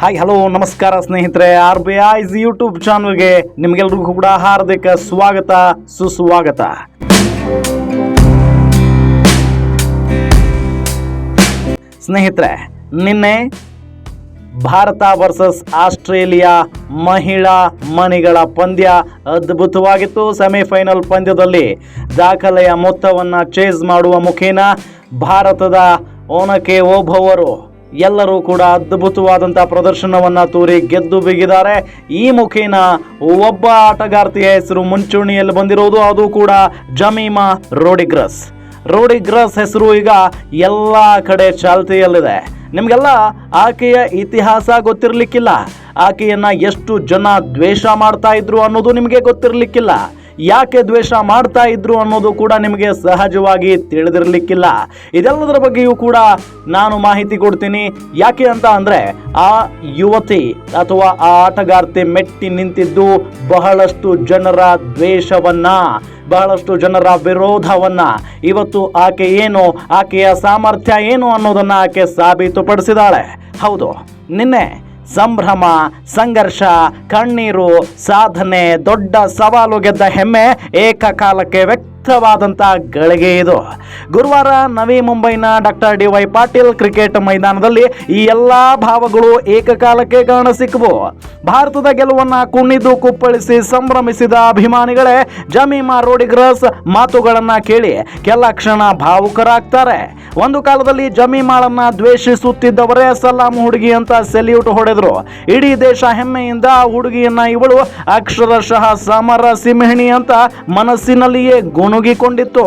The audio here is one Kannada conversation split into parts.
ಹಾಯ್ ಹಲೋ ನಮಸ್ಕಾರ ಸ್ನೇಹಿತರೆ ಆರ್ ಬಿ ಐಸ್ ಯೂಟ್ಯೂಬ್ ಚಾನಲ್ಗೆ ನಿಮಗೆಲ್ರಿಗೂ ಕೂಡ ಹಾರ್ದಿಕ ಸ್ವಾಗತ, ಸುಸ್ವಾಗತ. ಸ್ನೇಹಿತರೆ, ನಿನ್ನೆ ಭಾರತ ವರ್ಸಸ್ ಆಸ್ಟ್ರೇಲಿಯಾ ಮಹಿಳಾ ಮಣಿಗಳ ಪಂದ್ಯ ಅದ್ಭುತವಾಗಿತ್ತು. ಸೆಮಿಫೈನಲ್ ಪಂದ್ಯದಲ್ಲಿ ದಾಖಲೆಯ ಮೊತ್ತವನ್ನು ಚೇಸ್ ಮಾಡುವ ಮುಖೇನ ಭಾರತದ ಓನಕೆ ಓಭವರು ಎಲ್ಲರೂ ಕೂಡ ಅದ್ಭುತವಾದಂಥ ಪ್ರದರ್ಶನವನ್ನು ತೋರಿ ಗೆದ್ದು ಬಿಗಿದ್ದಾರೆ. ಈ ಮುಖೇನ ಒಬ್ಬ ಆಟಗಾರ್ತಿಯ ಹೆಸರು ಮುಂಚೂಣಿಯಲ್ಲಿ ಬಂದಿರುವುದು ಅದು ಕೂಡ ಜಮೀಮಾ ರೋಡಿಗ್ರಸ್. ರೋಡಿಗ್ರಸ್ ಹೆಸರು ಈಗ ಎಲ್ಲ ಕಡೆ ಚಾಲ್ತಿಯಲ್ಲಿದೆ. ನಿಮಗೆಲ್ಲ ಆಕೆಯ ಇತಿಹಾಸ ಗೊತ್ತಿರಲಿಕ್ಕಿಲ್ಲ? ಆಕೆಯನ್ನ ಎಷ್ಟು ಜನ ದ್ವೇಷ ಮಾಡ್ತಾ ಇದ್ರು ಅನ್ನೋದು ನಿಮಗೆ ಗೊತ್ತಿರಲಿಕ್ಕಿಲ್ಲ. ಯಾಕೆ ದ್ವೇಷ ಮಾಡ್ತಾ ಇದ್ರು ಅನ್ನೋದು ಕೂಡ ನಿಮಗೆ ಸಹಜವಾಗಿ ತಿಳಿದಿರಲಿಕ್ಕಿಲ್ಲ. ಇದೆಲ್ಲದರ ಬಗ್ಗೆಯೂ ಕೂಡ ನಾನು ಮಾಹಿತಿ ಕೊಡ್ತೀನಿ. ಯಾಕೆ ಅಂತ ಅಂದರೆ ಆ ಯುವತಿ ಅಥವಾ ಆ ಆಟಗಾರ್ತಿ ಮೆಟ್ಟಿ ನಿಂತಿದ್ದು ಬಹಳಷ್ಟು ಜನರ ದ್ವೇಷವನ್ನು, ಬಹಳಷ್ಟು ಜನರ ವಿರೋಧವನ್ನ. ಇವತ್ತು ಆಕೆ ಏನು, ಆಕೆಯ ಸಾಮರ್ಥ್ಯ ಏನು ಅನ್ನೋದನ್ನು ಆಕೆ ಸಾಬೀತುಪಡಿಸಿದಾಳೆ. ಹೌದು, ನಿನ್ನೆ ಸಂಭ್ರಮ ಸಂಘರ್ಷ ಕಣ್ಣೀರು ಸಾಧನೆ ದೊಡ್ಡ ಸವಾಲು ಗೆದ್ದ ಹೆಮ್ಮೆ ಏಕಕಾಲಕ್ಕೆ ವ್ಯಕ್ತವಾದಂಥ ಗಳಿಗೆ ಇದು. ಗುರುವಾರ ನವಿ ಮುಂಬೈನ doctor D Y Patil cricket ಮೈದಾನದಲ್ಲಿ ಈ ಎಲ್ಲ ಭಾವಗಳು ಏಕಕಾಲಕ್ಕೆ ಕಾಣ ಸಿಕ್ಕವು. ಭಾರತದ ಗೆಲುವನ್ನ ಕುಣಿದು ಕುಪ್ಪಳಿಸಿ ಸಂಭ್ರಮಿಸಿದ ಅಭಿಮಾನಿಗಳೇ, ಜಮೀಮಾ ರೋಡಿಗ್ರಸ್ ಮಾತುಗಳನ್ನ ಕೇಳಿ ಕೆಲ ಕ್ಷಣ ಭಾವುಕರಾಗ್ತಾರೆ. ಒಂದು ಕಾಲದಲ್ಲಿ ಜಮೀಮಾಳನ್ನ ದ್ವೇಷಿಸುತ್ತಿದ್ದವರೇ ಸಲಾಂ ಹುಡುಗಿ ಅಂತ ಸೆಲ್ಯೂಟ್ ಹೊಡೆದ್ರು. ಇಡೀ ದೇಶ ಹೆಮ್ಮೆಯಿಂದ ಹುಡುಗಿಯನ್ನ ಇವಳು ಅಕ್ಷರಶಃ ಸಮರ ಸಿಂಹಿಣಿ ಅಂತ ಮನಸ್ಸಿನಲ್ಲಿಯೇ ಗುಣುಗಿಕೊಂಡಿತ್ತು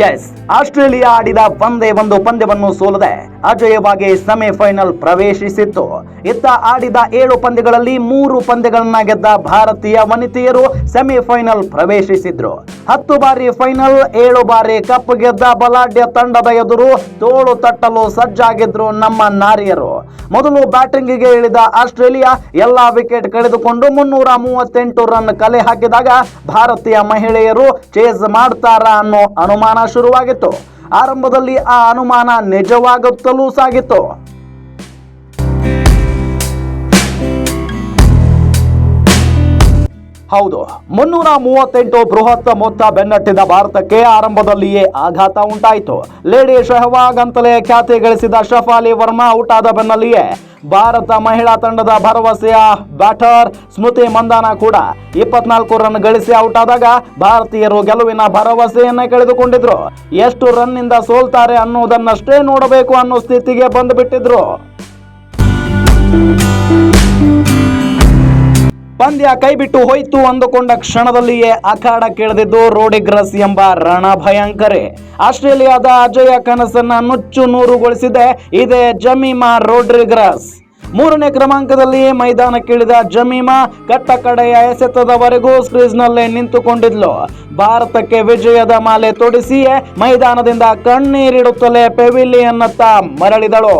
ಎಸ್ ಆಸ್ಟ್ರೇಲಿಯಾ ಆಡಿದ ಒಂದೇ ಒಂದು ಪಂದ್ಯವನ್ನು ಸೋಲದೆ ಅಜಯವಾಗಿ ಸೆಮಿಫೈನಲ್ ಪ್ರವೇಶಿಸಿತ್ತು. ಇತ್ತ ಆಡಿದ ಏಳು ಪಂದ್ಯಗಳಲ್ಲಿ ಮೂರು ಪಂದ್ಯಗಳನ್ನ ಗೆದ್ದ ಭಾರತೀಯ ವನಿತೆಯರು ಸೆಮಿಫೈನಲ್ ಪ್ರವೇಶಿಸಿದ್ರು. ಹತ್ತು ಬಾರಿ ಫೈನಲ್, ಏಳು ಬಾರಿ ಕಪ್ ಗೆದ್ದ ಬಲಾಢ್ಯ ತಂಡದ ಎದುರು ತೋಳು ತಟ್ಟಲು ಸಜ್ಜಾಗಿದ್ರು ನಮ್ಮ ನಾರಿಯರು. ಮೊದಲು ಬ್ಯಾಟಿಂಗಿಗೆ ಇಳಿದ ಆಸ್ಟ್ರೇಲಿಯಾ ಎಲ್ಲಾ ವಿಕೆಟ್ ಕಳೆದುಕೊಂಡು ಮುನ್ನೂರ ಮೂವತ್ತೆಂಟು ರನ್ ಕಲೆ ಹಾಕಿದಾಗ ಭಾರತೀಯ ಮಹಿಳೆಯರು ಚೇಸ್ ಮಾಡ್ತಾರಾ ಅನ್ನೋ ಅನುಮಾನ ಶುರುವಾಗಿತ್ತು. ಆರಂಭದಲ್ಲಿ ಆ ಅನುಮಾನ ನಿಜವಾಗುತ್ತಲೂ ಸಾಗಿತ್ತು ಹೌದು. ಮುನ್ನೂರ ಮೂವತ್ತೆಂಟು ಬೃಹತ್ ಮೊತ್ತ ಬೆನ್ನಟ್ಟಿದ ಭಾರತಕ್ಕೆ ಆರಂಭದಲ್ಲಿಯೇ ಆಘಾತ ಉಂಟಾಯಿತು. ಲೇಡಿ ಶೆಹವಾಗ್ ಅಂತಲೇ ಖ್ಯಾತಿ ಗಳಿಸಿದ ಶಫಾಲಿ ವರ್ಮಾ ಔಟ್ ಆದ ಬೆನ್ನಲ್ಲಿಯೇ ಭಾರತ ಮಹಿಳಾ ತಂಡದ ಭರವಸೆಯ ಬ್ಯಾಟರ್ ಸ್ಮೃತಿ ಮಂದಾನ ಕೂಡ ಇಪ್ಪತ್ನಾಲ್ಕು ರನ್ ಗಳಿಸಿ ಔಟ್ ಆದಾಗ ಭಾರತೀಯರು ಗೆಲುವಿನ ಭರವಸೆಯನ್ನೇ ಕಳೆದುಕೊಂಡಿದ್ರು. ಎಷ್ಟು ರನ್ನಿಂದ ಸೋಲ್ತಾರೆ ಅನ್ನೋದನ್ನಷ್ಟೇ ನೋಡಬೇಕು ಅನ್ನೋ ಸ್ಥಿತಿಗೆ ಬಂದುಬಿಟ್ಟಿದ್ರು. ಪಂದ್ಯ ಕೈಬಿಟ್ಟು ಹೋಯ್ತು ಅಂದುಕೊಂಡ ಕ್ಷಣದಲ್ಲಿಯೇ ಅಖಾಡ ಕೇಳದಿದ್ದು ರೋಡಿಗ್ರಸ್ ಎಂಬ ರಣಭಯಂಕರೆ. ಆಸ್ಟ್ರೇಲಿಯಾದ ಅಜಯ ಕನಸನ್ನ ನುಚ್ಚು ನೂರುಗೊಳಿಸಿದೆ. ಇದೇ ಜಮೀಮಾ ರೋಡ್ರಿಗ್ರಸ್. ಮೂರನೇ ಕ್ರಮಾಂಕದಲ್ಲಿ ಮೈದಾನಕ್ಕಿಳಿದ ಜಮೀಮಾ ಕಟ್ಟ ಕಡೆಯ ಎಸೆತದವರೆಗೂ ಕ್ರೀಸ್ನಲ್ಲೇ ನಿಂತುಕೊಂಡಿದ್ಲು. ಭಾರತಕ್ಕೆ ವಿಜಯದ ಮಾಲೆ ತೊಡಿಸಿಯೇ ಮೈದಾನದಿಂದ ಕಣ್ಣೀರಿಡುತ್ತಲೇ ಪೆವಿಲಿಯನ್ನತ್ತ ಮರಳಿದಳು.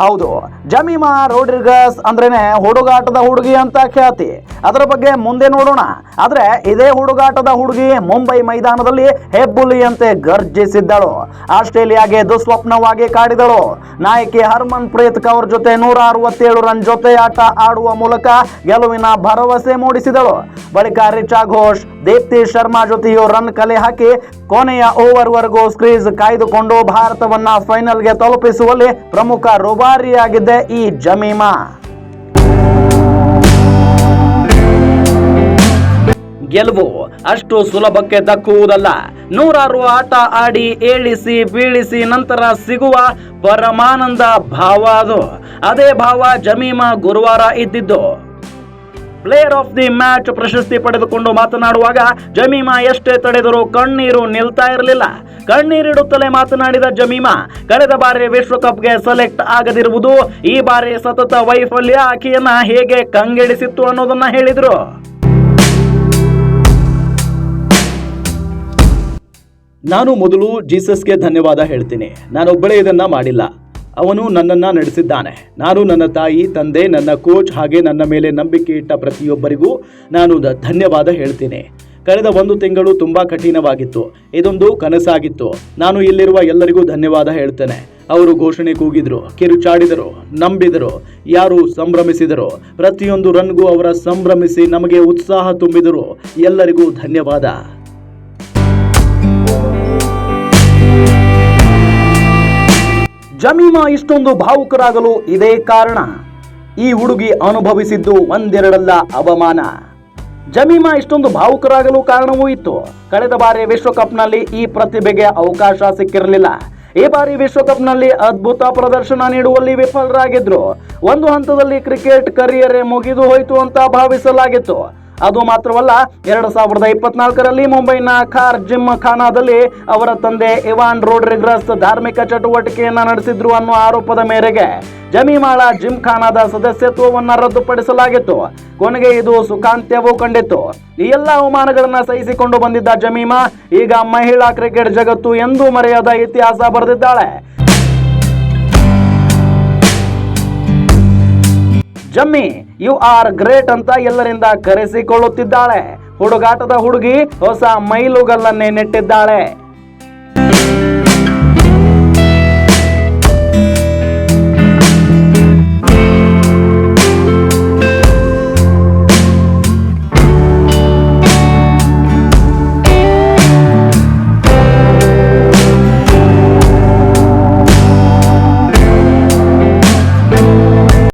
ಹೌದು. ಜಮೀಮಾ ರೋಡ್ರಿಗಸ್ ಅಂದ್ರೇನೆ ಹುಡುಗಾಟದ ಹುಡುಗಿ ಅಂತ ಖ್ಯಾತಿ. ಅದರ ಬಗ್ಗೆ ಮುಂದೆ ನೋಡೋಣ. ಆದ್ರೆ ಇದೇ ಹುಡುಗಾಟದ ಹುಡುಗಿ ಮುಂಬೈ ಮೈದಾನದಲ್ಲಿ ಹೆಬ್ಬುಲಿಯಂತೆ ಗರ್ಜಿಸಿದ್ದಳು. ಆಸ್ಟ್ರೇಲಿಯಾಗೆ ದುಸ್ವಪ್ನವಾಗಿ ಕಾಡಿದಳು. ನಾಯಕಿ ಹರ್ಮನ್ ಪ್ರೀತ್ ಕೌರ್ ಜೊತೆ ನೂರ ಅರವತ್ತೇಳು ರನ್ ಜೊತೆ ಆಟ ಆಡುವ ಮೂಲಕ ಗೆಲುವಿನ ಭರವಸೆ ಮೂಡಿಸಿದಳು. ಬಳಿಕ ರಿಚಾ ಘೋಷ್ ದೀಪ್ತಿ ಶರ್ಮಾ ಜೊತೆಯೂ ರನ್ ಕಲೆ ಹಾಕಿ ಕೊನೆಯ ಓವರ್ವರೆಗೂ ಸ್ಕ್ರೀಸ್ ಕಾಯ್ದುಕೊಂಡು ಭಾರತವನ್ನ ಫೈನಲ್ಗೆ ತಲುಪಿಸುವಲ್ಲಿ ಪ್ರಮುಖ ರುಬಾರಿಯಾಗಿದ್ದೆ ಈ ಜಮೀಮಾ. ಗೆಲುವು ಅಷ್ಟು ಸುಲಭಕ್ಕೆ ದಕ್ಕುವುದಲ್ಲ. ನೂರಾರು ಆಟ ಆಡಿ ಏಳಿಸಿ ಬೀಳಿಸಿ ನಂತರ ಸಿಗುವ ಪರಮಾನಂದ ಭಾವ ಅದು. ಅದೇ ಭಾವ ಜಮೀಮಾ ಗುರುವಾರ ಇದ್ದಿದ್ದು. ಪ್ಲೇಯರ್ ಆಫ್ ದಿ ಮ್ಯಾಚ್ ಪ್ರಶಸ್ತಿ ಪಡೆದುಕೊಂಡು ಮಾತನಾಡುವಾಗ, ಜಮೀಮಾ ಎಷ್ಟೇ ತಡೆದರೂ ಕಣ್ಣೀರು ನಿಲ್ತಾ ಇರಲಿಲ್ಲ. ಕಣ್ಣೀರಿಡುತ್ತಲೇ ಮಾತನಾಡಿದ ಜಮೀಮಾ, ಕಳೆದ ಬಾರಿ ವಿಶ್ವಕಪ್ಗೆ ಸೆಲೆಕ್ಟ್ ಆಗದಿರುವುದು ಈ ಬಾರಿ ಸತತ ವೈಫಲ್ಯ. ಆಕೆಯನ್ನ ಹೇಗೆ ಕಂಗೆಡಿಸಿತ್ತು ಅನ್ನೋದನ್ನ ಹೇಳಿದರು. ನಾನು ಮೊದಲು ಜೀಸಸ್ಗೆ ಧನ್ಯವಾದ ಹೇಳ್ತೀನಿ. ನಾನೊಬ್ಬಳೇ ಇದನ್ನ ಮಾಡಿಲ್ಲ. ಅವನು ನನ್ನನ್ನು ನಡೆಸಿದ್ದಾನೆ. ನಾನು ನನ್ನ ತಾಯಿ, ತಂದೆ, ನನ್ನ ಕೋಚ್ ಹಾಗೆ ನನ್ನ ಮೇಲೆ ನಂಬಿಕೆ ಇಟ್ಟ ಪ್ರತಿಯೊಬ್ಬರಿಗೂ ನಾನು ಧನ್ಯವಾದ ಹೇಳ್ತೀನಿ. ಕಳೆದ ಒಂದು ತಿಂಗಳು ತುಂಬಾ ಕಠಿಣವಾಗಿತ್ತು. ಇದೊಂದು ಕನಸಾಗಿತ್ತು. ನಾನು ಇಲ್ಲಿರುವ ಎಲ್ಲರಿಗೂ ಧನ್ಯವಾದ ಹೇಳ್ತೇನೆ. ಅವರು ಘೋಷಣೆ ಕೂಗಿದ್ರು ಕಿರುಚಾಡಿದರು ನಂಬಿದರು, ಯಾರು ಸಂಭ್ರಮಿಸಿದರು, ಪ್ರತಿಯೊಂದು ರನ್ಗೂ ಅವರ ಸಂಭ್ರಮಿಸಿ ನಮಗೆ ಉತ್ಸಾಹ ತುಂಬಿದರು. ಎಲ್ಲರಿಗೂ ಧನ್ಯವಾದ. ಜಮೀಮಾ ಇಷ್ಟೊಂದು ಭಾವುಕರಾಗಲು ಇದೇ ಕಾರಣ. ಈ ಹುಡುಗಿ ಅನುಭವಿಸಿದ್ದು ಒಂದೆರಡಲ್ಲ ಅವಮಾನ. ಜಮೀಮಾ ಇಷ್ಟೊಂದು ಭಾವುಕರಾಗಲು ಕಾರಣವೂ ಇತ್ತು. ಕಳೆದ ಬಾರಿ ವಿಶ್ವಕಪ್ನಲ್ಲಿ ಈ ಪ್ರತಿಭೆಗೆ ಅವಕಾಶ ಸಿಕ್ಕಿರಲಿಲ್ಲ. ಈ ಬಾರಿ ವಿಶ್ವಕಪ್ನಲ್ಲಿ ಅದ್ಭುತ ಪ್ರದರ್ಶನ ನೀಡುವಲ್ಲಿ ವಿಫಲರಾಗಿದ್ರು. ಒಂದು ಹಂತದಲ್ಲಿ ಕ್ರಿಕೆಟ್ ಕರಿಯರೇ ಮುಗಿದು ಹೋಯಿತು ಅಂತ ಭಾವಿಸಲಾಗಿತ್ತು. ಅದು ಮಾತ್ರವಲ್ಲ, ಎರಡು ಸಾವಿರದ ಇಪ್ಪತ್ನಾಲ್ಕರಲ್ಲಿ ಮುಂಬೈನ ಖಾರ್ ಜಿಮ್ ಖಾನಾದಲ್ಲಿ ಅವರ ತಂದೆ ಇವಾನ್ ರೋಡ್ರಿಗ್ರಸ್ ಧಾರ್ಮಿಕ ಚಟುವಟಿಕೆಯನ್ನು ನಡೆಸಿದ್ರು ಅನ್ನೋ ಆರೋಪದ ಮೇರೆಗೆ ಜಮೀಮಾಳ ಜಿಮ್ ಖಾನಾದ ಸದಸ್ಯತ್ವವನ್ನು ರದ್ದುಪಡಿಸಲಾಗಿತ್ತು. ಕೊನೆಗೆ ಇದು ಸುಖಾಂತ್ಯವೂ ಕಂಡಿತ್ತು. ಈ ಎಲ್ಲ ಅವಮಾನಗಳನ್ನು ಸಹಿಸಿಕೊಂಡು ಬಂದಿದ್ದ ಜಮೀಮಾ ಈಗ ಮಹಿಳಾ ಕ್ರಿಕೆಟ್ ಜಗತ್ತು ಎಂದೂ ಮರೆಯದ ಇತಿಹಾಸ ಬರೆದಿದ್ದಾಳೆ. ಜಮ್ಮಿ ಯು ಆರ್ ಗ್ರೇಟ್ ಅಂತ ಎಲ್ಲರಿಂದ ಕರೆಸಿಕೊಳ್ಳುತ್ತಿದ್ದಾಳೆ. ಹುಡುಗಾಟದ ಹುಡುಗಿ ಹೊಸ ಮೈಲುಗಲ್ಲನ್ನೇ ನೆಟ್ಟಿದ್ದಾಳೆ.